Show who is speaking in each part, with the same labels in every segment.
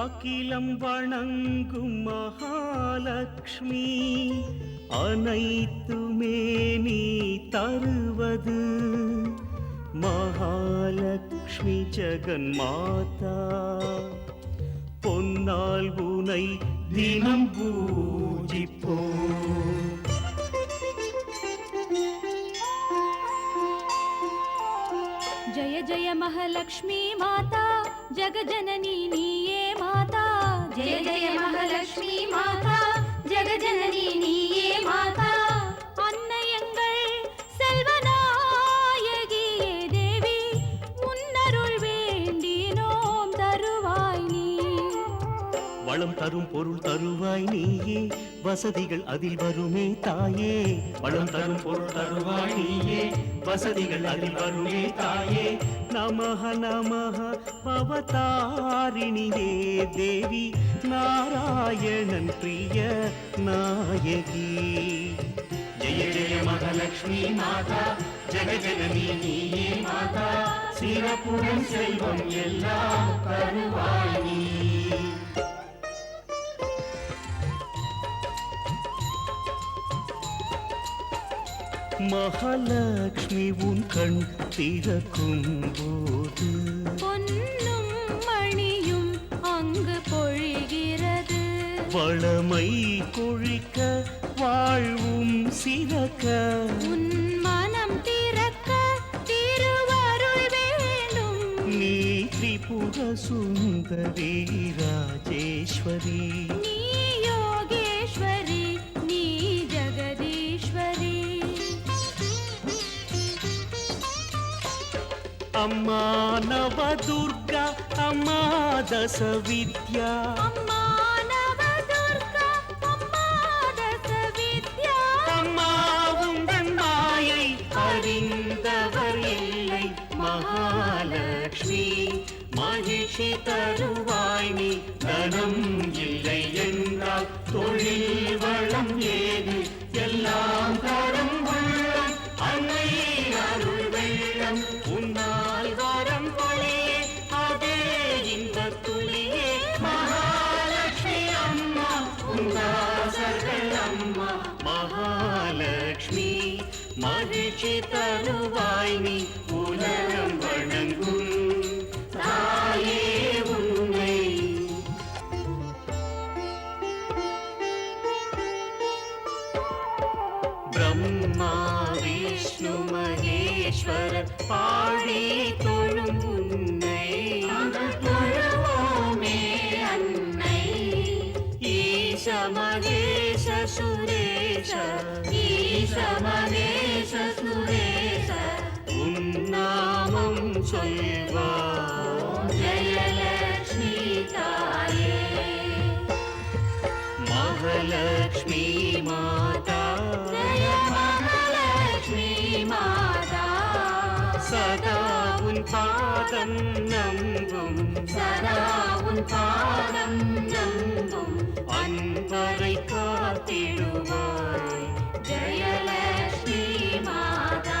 Speaker 1: அகிலம் வணங்கும் மகாலட்சுமி அனைத்துமே நீ தருவது. மகாலட்சுமி ஜெகன் மாதா பொன்னால் உனை தினம்
Speaker 2: பூஜிப்போ. ஜய ஜய மகாலட்சுமி மாதா ஜெகஜனனி நீயே. జయ జయ మహాలక్ష్మి మాతా జగజనని నీయే మాతా அன்னையங்கள் செல்வநாயகியே தேவி உன்னருள் வேண்டினோம் தருவாய் நீ.
Speaker 1: வளம் தரும் பொருள் தருவாய் நீயே வசதிகள் அதில் வருமே தாயே. வளம் தரும் பொருள் தருவாய் நீயே வசதிகள் அதில் வருமே தாயே. நமஹ நமஹ பவதாரிணியே தேவி நாராயணன் பிரிய நாயகி ஜெய ஜெய மகாலட்சுமி மாதா ஜெகஜனனி நீயே மாதா சிறப்புடன் செல்வம் எல்லாம் தருவாய் நீ மகாலட்சுமி உன் கண் திறக்கும் போது.
Speaker 2: பொன்னும் மணியும் அங்கு பொழிகிறது.
Speaker 1: வளமை கொழிக்க வாழ்வும் சிறக்க.
Speaker 2: உன் மனம் திறக்க திருவருள் வேண்டும்
Speaker 1: நீ திரிபுர சுந்தரி ராஜேஸ்வரி.
Speaker 2: நீ
Speaker 1: அம்மா நவதுர்கா அம்மா தச தருவாய் நீ உலகம் வணங்கும் தாயே உன்னை பிரம்மா விஷ்ணு மகேஸ்வரர் பாடி தொழும் உன்னை தொழுவோமே அன்னை ஈச மகேஷ சுரேஷ ஈச மகேஷ சொல்வார் ஜெயலட்சுமி தாயே மகாலட்சுமி மாதா
Speaker 2: ஜெய மகாலட்சுமி மாதா
Speaker 1: சதா உன் பாதம் நம்பும்
Speaker 2: சதா உன் பாதம் நம்பும்
Speaker 1: அன்பரை காத்திடுவாய்
Speaker 2: ஜெயலட்சுமி மாதா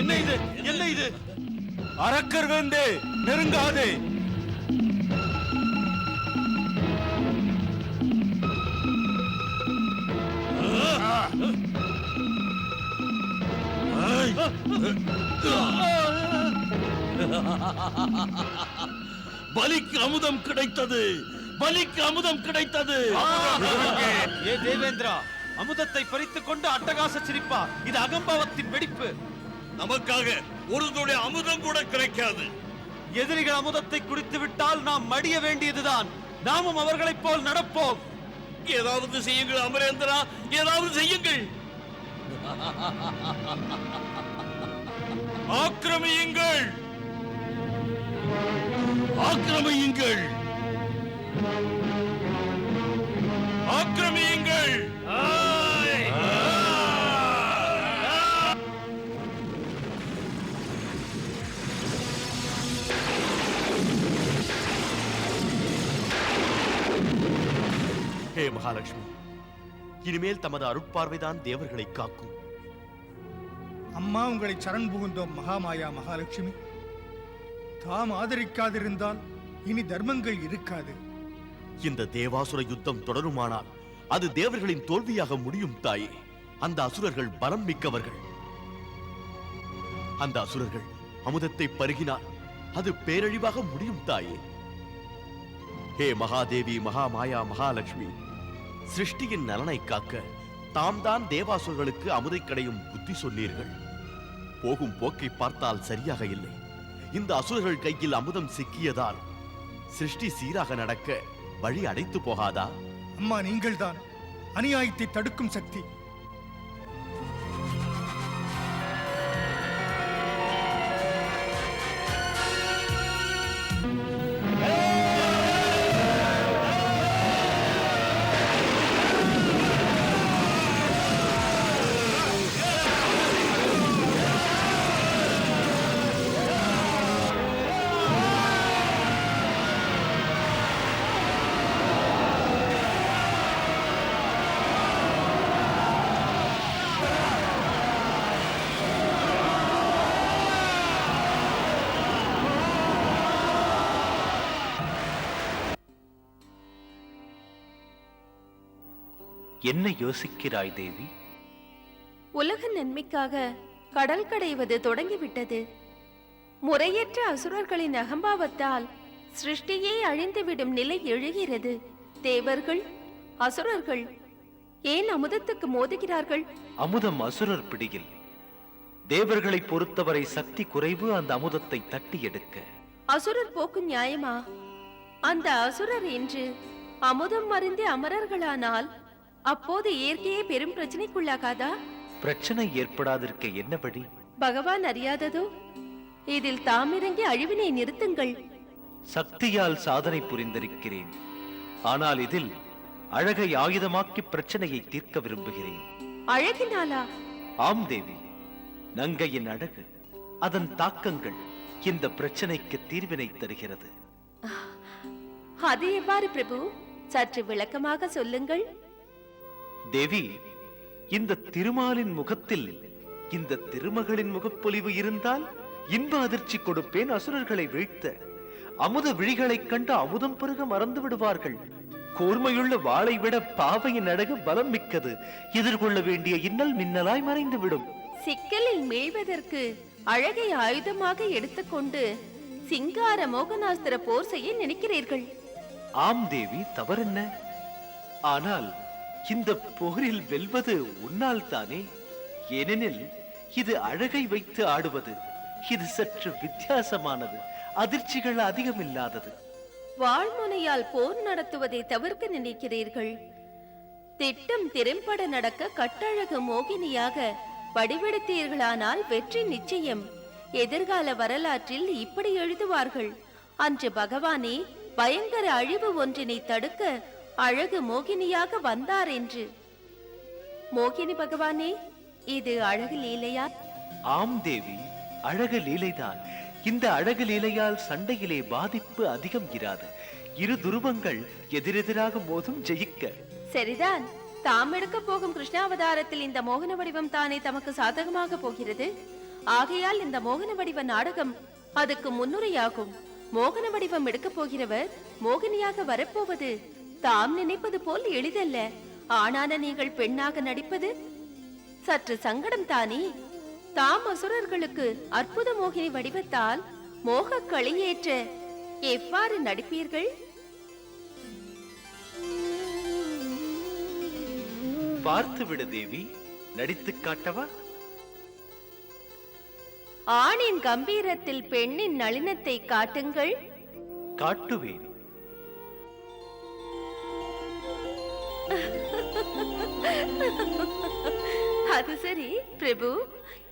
Speaker 3: என்ன இது? என்ன இது? அரக்கர் வேந்தே நெருங்காதே.
Speaker 4: பலிக்கு அமுதம் கிடைத்தது. பலிக்கு அமுதம் கிடைத்தது.
Speaker 3: ஏ தேவேந்திரா அமுதத்தை பறித்துக் கொண்டு அட்டகாச சிரிப்பா இது அகம்பாவத்தின் வெடிப்பு.
Speaker 4: நமக்காக ஒரு துளி அமுதம் கூட கிடைக்காது.
Speaker 3: எதிரிகள் அமுதத்தை குடித்து விட்டால் நாம் மடிய வேண்டியதுதான். நாமும் அவர்களைப் போல் நடப்போம்.
Speaker 4: ஏதாவது செய்யுங்கள் அமரேந்திரா ஏதாவது செய்யுங்கள். ஆக்கிரமியுங்கள். ஆக்கிரமியுங்கள். ஆக்கிரமியுங்கள்.
Speaker 3: ஹே மகாலட்சுமி இனிமேல் தமது அருட்பார்வைதான் தேவர்களை காக்கும்.
Speaker 5: அம்மா உங்களை சரண் புகுந்தோம் மகாமாயா மகாலட்சுமி. தாம் ஆதரிக்காதிருந்தால் இனி தர்மங்கள் இருக்காது.
Speaker 3: இந்த தேவாசுர யுத்தம் தொடருமானால் அது தேவர்களின் தோல்வியாக முடியும் தாயே. அந்த அசுரர்கள் பலம் மிக்கவர்கள். அந்த அசுரர்கள் அமுதத்தை பருகினால் அது பேரழிவாக முடியும் தாயே. ஹே மகாதேவி மகாமாயா மகாலட்சுமி சிருஷ்டியின் நலனை காக்க தாம் தான் தேவாசுரர்களுக்கு அமுதை கடையும் புத்தி சொன்னீர்கள். போகும் போக்கை பார்த்தால் சரியாக இல்லை. இந்த அசுரர்கள் கையில் அமுதம் சிக்கியதால் சிருஷ்டி சீராக நடக்க வழி அடைத்து போகாதா?
Speaker 5: அம்மா நீங்கள்தான் அநியாயத்தை தடுக்கும் சக்தி.
Speaker 6: என்ன யோசிக்கிறாய் தேவி?
Speaker 7: உலக நன்மைக்காக கடல் கடைவது தொடங்கிவிட்டது. முறையற்ற அசுரர்களின் அகம்பாவத்தால் சிருஷ்டியே அழிந்துவிடும் நிலை எழுகிறது. தேவர்கள் அசுரர்கள் ஏன் அமுதத்துக்கு மோதுகிறார்கள்?
Speaker 6: அமுதம் அசுரர் பிடியில். தேவர்களை பொறுத்தவரை சக்தி குறைவு அந்த அமுதத்தை தட்டி எடுக்க.
Speaker 7: அசுரர் போக்கு நியாயமா? அந்த அசுரர் என்று அமுதம் மருந்தி அமரர்களானால் அப்போது இயற்கையே பெரும் பிரச்சனைக்குள்ளாகாதா?
Speaker 6: பிரச்சனை ஏற்படாதிருக்க என்ன வழி?
Speaker 7: பகவான் அறியாததோ? இதில் தாமிறங்கி அழிவினை நிறுத்துங்கள்.
Speaker 6: சக்தியால் சாதனை புரிந்திருக்கிறேன். ஆனால் இதில் அழகை ஆயுதமாக்கி பிரச்சனையை தீர்க்க விரும்புகிறேன்.
Speaker 7: அழகினாலா?
Speaker 6: ஆம் தேவி. நங்கையின் அழகு அதன் தாக்கங்கள் இந்த பிரச்சனைக்கு தீர்வினை தருகிறது.
Speaker 7: அது எவ்வாறு பிரபு? சற்று விளக்கமாக சொல்லுங்கள்.
Speaker 6: தேவி இந்த திருமாலின் முகத்தில் இந்த திருமகளின் முகப்பொலிவு இருந்தால் இன்ப அதிர்ச்சி கொடுப்பேன் அசுரர்களை வீழ்த்த. அமுத விழிகளைக் கண்டு அமுதம் பருக மறந்து விடுவார்கள். கூர்மையுள்ள வாளை விட பாவையின் அழகு பலம் மிக்கது. எதிர்கொள்ள வேண்டிய இன்னல் மின்னலாய் மறைந்துவிடும்.
Speaker 7: சிக்கலில் மீழ்வதற்கு அழகை ஆயுதமாக எடுத்துக்கொண்டு சிங்கார மோகனாஸ்திர போர் செய்ய நினைக்கிறீர்கள்?
Speaker 6: ஆம் தேவி தவறென்ன? ஆனால் இந்த போரில் வெல்வது உன்னால் தானே ஏனெனில் இது அழகை வைத்து ஆடுவது. இது சற்று வித்தியாசமானது. அதிர்ச்சிகள் அதிகமில்லாதது.
Speaker 7: வாழ்முனையால் போர் நடத்துவதை தவிர்க்க நினைக்கிறீர்கள்? திட்டம் திறம்பட நடக்க கட்டழகு மோகினியாக வடிவெடுத்தீர்களானால் வெற்றி நிச்சயம். எதிர்கால வரலாற்றில் இப்படி எழுதுவார்கள். அன்று பகவானே பயங்கர அழிவு ஒன்றினை தடுக்க அழகு மோகினியாக வந்தார் என்று. மோகினி பகவானே இது அழகு லீலையா?
Speaker 6: ஆம் தேவி அழகு லீலைதான். இந்த அழகு லீலையால் சண்டையிலே பாதிப்பு அதிகம் இராது. இரு துருவங்கள் எதிரெதிராக மோதும் ஜெயிக்க.
Speaker 7: சரிதான். தாம் எடுக்க போகும் கிருஷ்ணாவதாரத்தில் இந்த மோகன வடிவம் தானே தமக்கு சாதகமாக போகிறது? ஆகையால் இந்த மோகன வடிவ நாடகம் அதுக்கு முன்னுரையாகும். மோகன வடிவம் எடுக்கப் போகிறவர் மோகினியாக வரப்போவது தாம் நினைப்பது போல் எளிதல்ல. ஆனான நீங்கள் பெண்ணாக நடிப்பது சற்று சங்கடம் தானே. தாம் அசுரர்களுக்கு அற்புத மோகினி வடிவத்தால் மோக களியேற்ற எவ்வாறு நடிப்பீர்கள்?
Speaker 6: பார்த்து விடு தேவி நடித்துக் காட்டவா?
Speaker 7: ஆணின் கம்பீரத்தில் பெண்ணின் நளினத்தை காட்டுங்கள்.
Speaker 6: காட்டுவேன்.
Speaker 7: அது சரி பிரபு.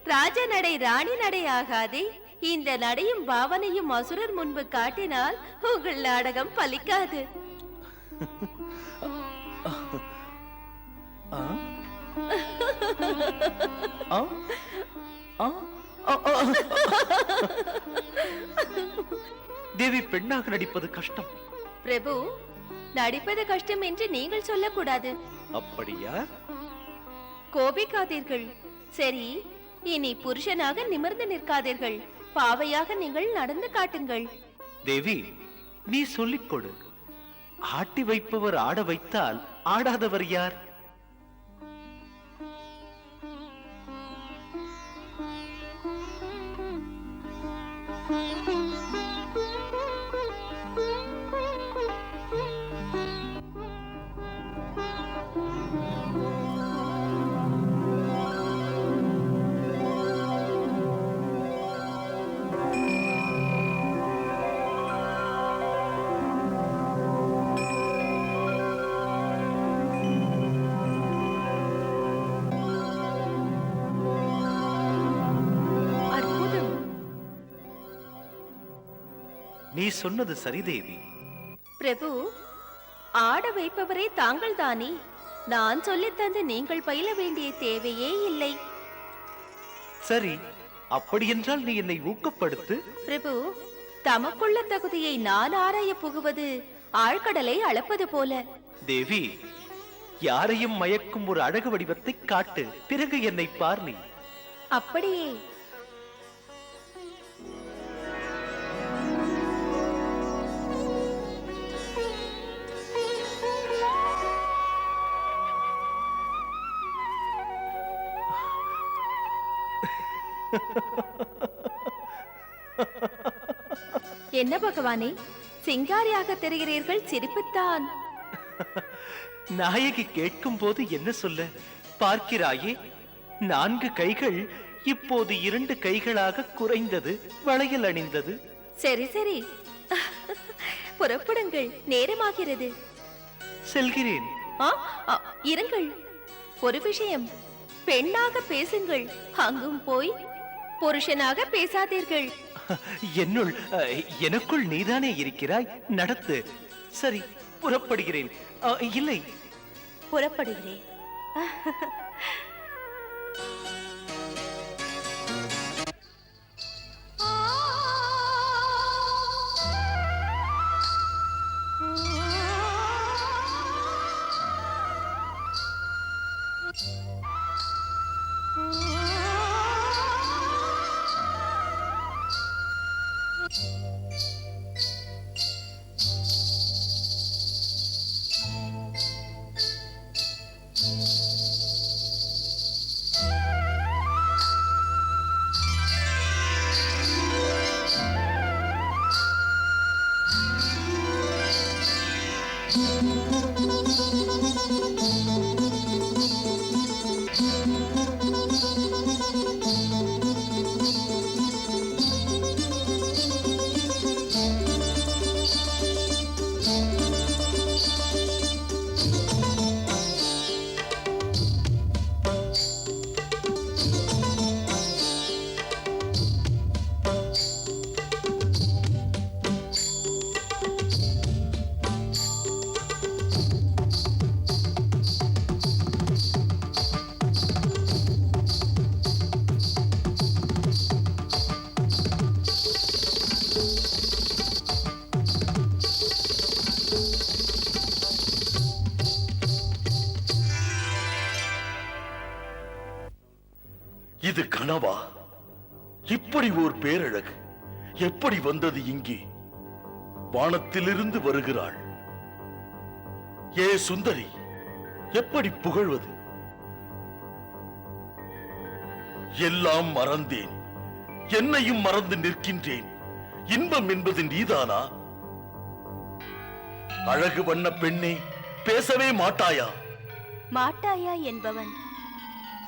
Speaker 7: ராஜ நடை ராணி நடை ஆகாதே. இந்த நடையும் பாவனையும் அசுரர் முன்பு காட்டினால் உங்கள் நாடகம் பலிக்காது.
Speaker 6: தேவி பெண்ணாக நடிப்பது கஷ்டம்.
Speaker 7: பிரபு நடிப்பது கஷ்டம் என்று நீங்கள் சொல்லக்கூடாது.
Speaker 6: அப்படியா?
Speaker 7: கோபிக்காதீர்கள் சரி இனி புருஷனாக நிமிர்ந்து நிற்காதீர்கள். பாவையாக நீங்கள் நடந்து காட்டுங்கள்.
Speaker 6: தேவி நீ சொல்லிக் கொடு. ஆட்டி வைப்பவர் ஆட வைத்தால் ஆடாதவர் யார்? நீ சொன்னது சரி தேவி
Speaker 7: பிரபு ஆட வைப்பவரே தாங்கள் தானே நான் சொல்லித் தந்து நீங்கள் பயில வேண்டிய தேவையே இல்லை.
Speaker 6: சரி அப்படியென்றால் நீ என்னை ஊக்கப்படுத்து.
Speaker 7: பிரபு தமக்குள்ள தகுதியை நான் ஆராய புகுவது ஆழ்கடலை அளப்பது போல.
Speaker 6: தேவி யாரையும் மயக்கும் ஒரு அழகு வடிவத்தை காட்டு. பிறகு என்னை பார் நீ.
Speaker 7: அப்படியே என்ன பகவானே? சிங்காரியாக தெரிகிறீர்கள் சிரிப்புத்தான்.
Speaker 6: நாயகி கேட்கும் போது என்ன சொல்ல? பார்க்கிறாயே நான்கு கைகள் இப்போது இரண்டு கைகளாக குறைந்தது வளையல் அணிந்தது.
Speaker 7: சரி சரி. புறப்படுங்கள் நேரமாகிறது.
Speaker 6: செல்கிறேன்.
Speaker 7: இருங்கள். ஒரு விஷயம் பெண்ணாக பேசுங்கள். அங்கும் போய் புருஷனாக பேசாதீர்கள்.
Speaker 6: என்னுள் எனக்குள் நீதானே இருக்கிறாய்? நடத்து. சரி புறப்படுகிறேன். இல்லை.
Speaker 7: புறப்படுகிறேன்.
Speaker 4: thank you கனவா? இப்படி ஓர் பேரழகு. எப்படி வந்தது இங்கே? வானத்திலிருந்து வருகிறாள். ஏ சுந்தரி எப்படி புகழ்வது? எல்லாம் மறந்தேன். என்னையும் மறந்து நிற்கின்றேன். இன்பம் என்பது நீதானா? அழகு வண்ண பெண்ணே பேசவே மாட்டாயா?
Speaker 8: மாட்டாயா என்பவன்?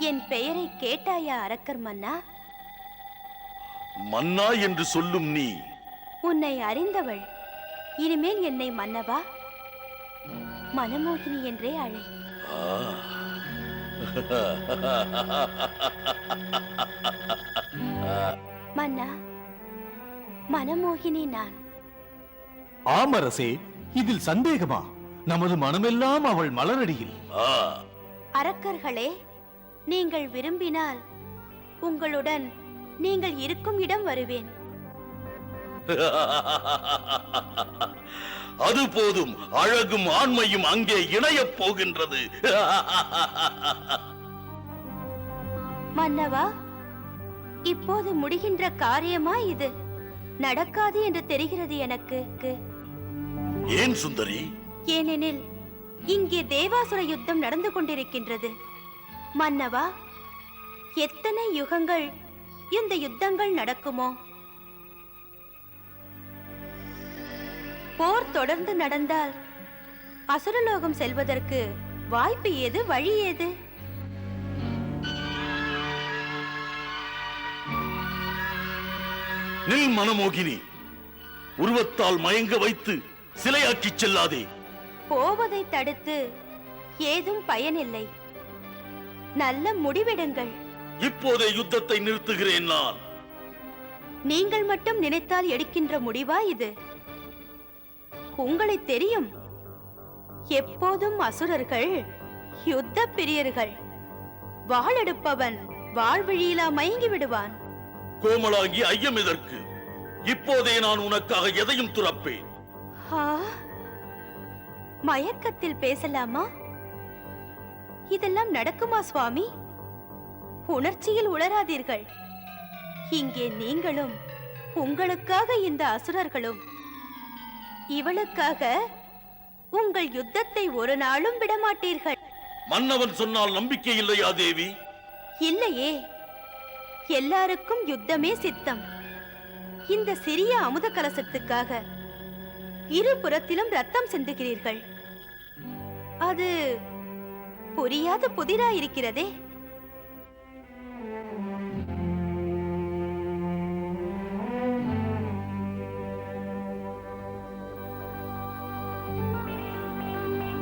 Speaker 8: என் பெயரை கேட்டாயா அரக்கர் மன்னா?
Speaker 4: மன்னா என்று சொல்லும் நீ.
Speaker 8: உன்னை அறிந்தவள். இனிமேல் என்னை மன்னவா? மனமோகினி என்றே அழை. மன்னா மனமோகினி நான்.
Speaker 9: ஆமரசே இதில் சந்தேகமா? நமது மனமெல்லாம் அவள் மலரடியில்.
Speaker 4: ஆ,
Speaker 8: அரக்கர்களே நீங்கள் விரும்பினால் உங்களுடன் நீங்கள் இருக்கும் இடம் வருவேன்.
Speaker 4: அது போதும். அழகும் ஆண்மையும் அங்கே இணையப் போகின்றது.
Speaker 8: மன்னவா இப்போது முடிகின்ற காரியமா இது? நடக்காது என்று தெரிகிறது எனக்கு.
Speaker 4: ஏன் சுந்தரி?
Speaker 8: ஏனெனில் இங்கே தேவாசுர யுத்தம் நடந்து கொண்டிருக்கின்றது. மன்னவா எத்தனை யுகங்கள் இந்த யுத்தங்கள் நடக்குமோ? போர் தொடர்ந்து நடந்தால் அசுரலோகம் செல்வதற்கு வாய்ப்பு ஏது வழி ஏது?
Speaker 4: நில் மனமோகினி உருவத்தால் மயங்க வைத்து சிலையாக்கிச் செல்லாதே.
Speaker 8: போவதை தடுத்து ஏதும் பயனில்லை. நல்ல முடிவெடுங்கள்.
Speaker 4: இப்போதே யுத்தத்தை நிறுத்துகிறேன் நான்.
Speaker 8: நீங்கள் மட்டும் நினைத்தால் எடுக்கின்ற முடிவா இது? உங்களை தெரியும் எப்போதும் அசுரர்கள் யுத்த பிரியர்கள். வாளெடுப்பவன் வாழ்வழியிலா மயங்கி விடுவான்.
Speaker 4: கோமலாங்கி ஐயம் எதற்கு? இப்போதே நான் உனக்காக எதையும் துறப்பேன்.
Speaker 8: மயக்கத்தில் பேசலாமா? இதெல்லாம் நடக்குமா சுவாமி? உணர்ச்சியில் உளராதீர்கள். இங்கே நீங்களும் உங்களுக்காக இந்த அசுரர்களும். இவளுக்காக உங்கள் யுத்தத்தை ஒரு நாளும் விடமாட்டீர்கள்.
Speaker 4: மன்னவன் சொன்னால் நம்பிக்கை இல்லையா தேவி?
Speaker 8: இல்லையே. எல்லாருக்கும் யுத்தமே சித்தம். இந்த சிறிய அமுத கலசத்துக்காக இரு புறத்திலும் ரத்தம் சிந்துகிறீர்கள். அது புரியாத புதிரா இருக்கிறதே.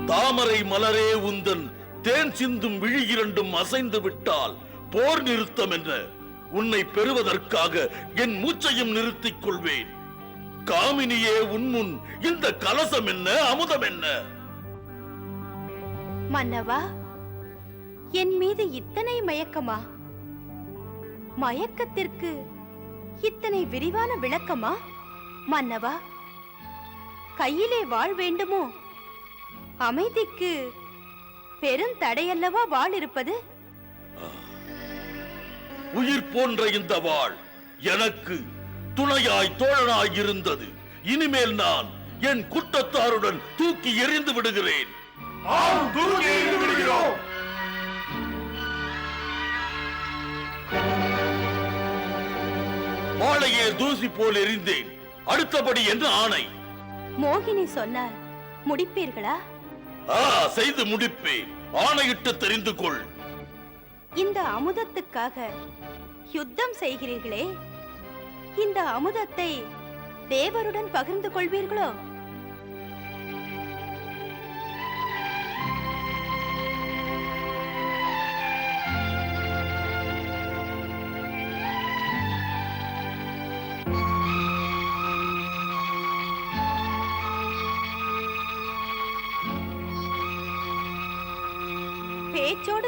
Speaker 4: தாமரை மலரே உந்தன் தேன் சிந்தும் விழி இரண்டும் அசைந்து விட்டால் போர் நிறுத்தம் என்ற உன்னை பெறுவதற்காக என் மூச்சையும் நிறுத்திக் கொள்வேன். காமினியே உன்முன் இந்த கலசம் என்ன? அமுதம் என்ன?
Speaker 8: மன்னவா என் மீது இத்தனை மயக்கமா? மயக்கத்திற்கு இத்தனை விரிவான விளக்கமா? மன்னவா கையிலே வாழ் வேண்டுமோ? அமைதிக்கு பெரும் தடையல்லவா வாழ் இருப்பது?
Speaker 4: உயிர் போன்ற இந்த வாழ் எனக்கு துணையாய் தோழனாய் இருந்தது. இனிமேல் நான் என் குற்றத்தாருடன் தூக்கி எறிந்து விடுகிறேன். வாழையே தூசி போல் எறிந்தேன் அடுத்தபடி என்று ஆணை.
Speaker 8: மோகினி சொன்னால் முடிப்பீர்களா?
Speaker 4: ஆ செய்து முடிப்பேன். ஆணையிட்டு தெரிந்து கொள்.
Speaker 8: இந்த அமுதத்துக்காக யுத்தம் செய்கிறீர்களே. இந்த அமுதத்தை தேவருடன் பகிர்ந்து கொள்வீர்களோ?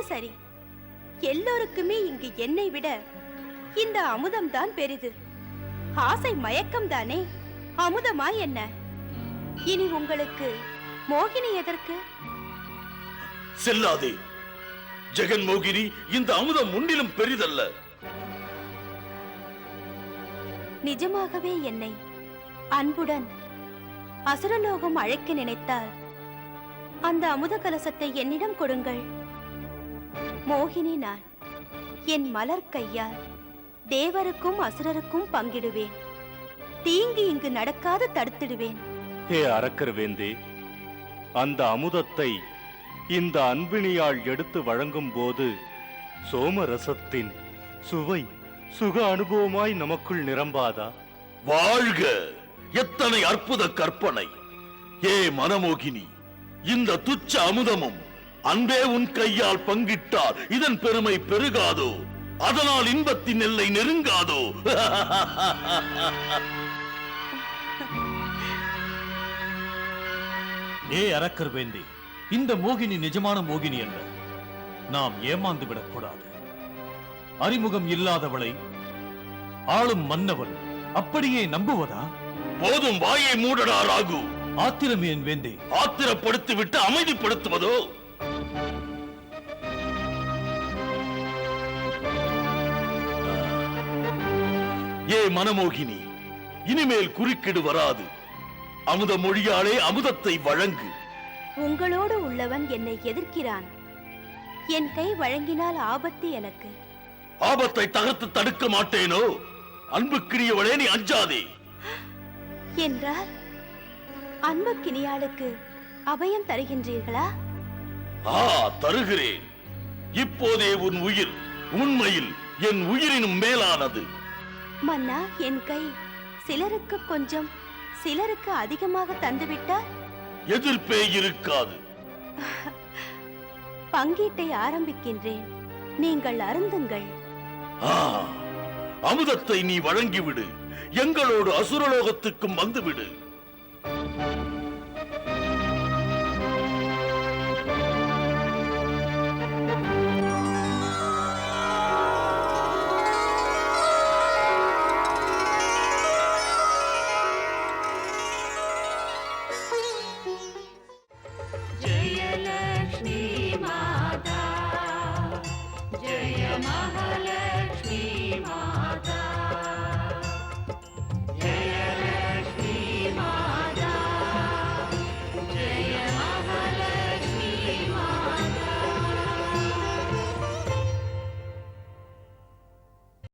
Speaker 8: பேச்சோடு சரி. எல்லோருக்குமே இங்கு என்னை விட இந்த அமுதம் தான் பெரிது. ஆசை மயக்கம் தானே அமுதமா என்ன? இனி உங்களுக்கு மோகினி எதற்கு?
Speaker 4: செல்லாதே. ஜெகன் மோகினி இந்த அமுதம் முன்னிலும் பெரிதல்ல.
Speaker 8: நிஜமாகவே என்னை அன்புடன் அசுரலோகம் அழைக்க நினைத்தால் அந்த அமுத கலசத்தை என்னிடம் கொடுங்கள். மோகினி நான் என் மலர் கையால் தேவருக்கும் அசுரருக்கும் பங்கிடுவேன். தீங்கு இங்கு நடக்காது தடுத்திடுவேன்.
Speaker 9: ஹே அரக்கர் வேந்தே அந்த அமுதத்தை இந்த அன்பினியாள் எடுத்து வழங்கும் போது சோமரசத்தின் சுவை சுக அனுபவமாய் நமக்குள் நிரம்பாதா?
Speaker 4: வாழ்க! எத்தனை அற்புத கற்பனை! ஏ மனமோகினி இந்த துச்ச அமுதமும் அன்பே உன் கையால் பங்கிட்டால் இதன் பெருமை பெருகாதோ? அதனால் இன்பத்தின் எல்லை நெருங்காதோ?
Speaker 9: ஏ அரக்கர் வேந்தே இந்த மோகினி நிஜமான மோகினி அல்ல. நாம் ஏமாந்து விடக்கூடாது. அறிமுகம் இல்லாதவளை ஆளும் மன்னவன் அப்படியே நம்புவதா?
Speaker 4: போதும் வாயை மூடடா ராகு.
Speaker 9: ஆத்திரம் ஏன் வேந்தே
Speaker 4: ஆத்திரப்படுத்தி விட்டு அமைதிப்படுத்துவதோ? ஏ மனமோகினி இனிமேல் குறுக்கிடு வராது. அமுத மொழியாலே அமுதத்தை வழங்கு.
Speaker 8: உங்களோடு உள்ளவன் என்னை எதிர்க்கிறான். என் கை வழங்கினால் ஆபத்து எனக்கு.
Speaker 4: ஆபத்தை தகர்த்து தடுக்க மாட்டேனோ? அன்புக்கிரியவளே நீ அஞ்சாதே.
Speaker 8: என்றால் அன்பு கிணியாளுக்கு அபயம் தருகின்றீர்களா?
Speaker 4: ஆ தருகிறேன். இப்போதே உன் உயிர் உண்மையில் என் உயிரினும் மேலானது.
Speaker 8: மன்னா என் கை சிலருக்கு கொஞ்சம் சிலருக்கு அதிகமாக தந்துவிட்டால்
Speaker 4: எதிர்ப்பே இருக்காது.
Speaker 8: பங்கீட்டை ஆரம்பிக்கின்றேன். நீங்கள் அருந்துங்கள்.
Speaker 4: ஆ, அமுதத்தை நீ வழங்கிவிடு. எங்களோடு அசுரலோகத்துக்கும் வந்துவிடு.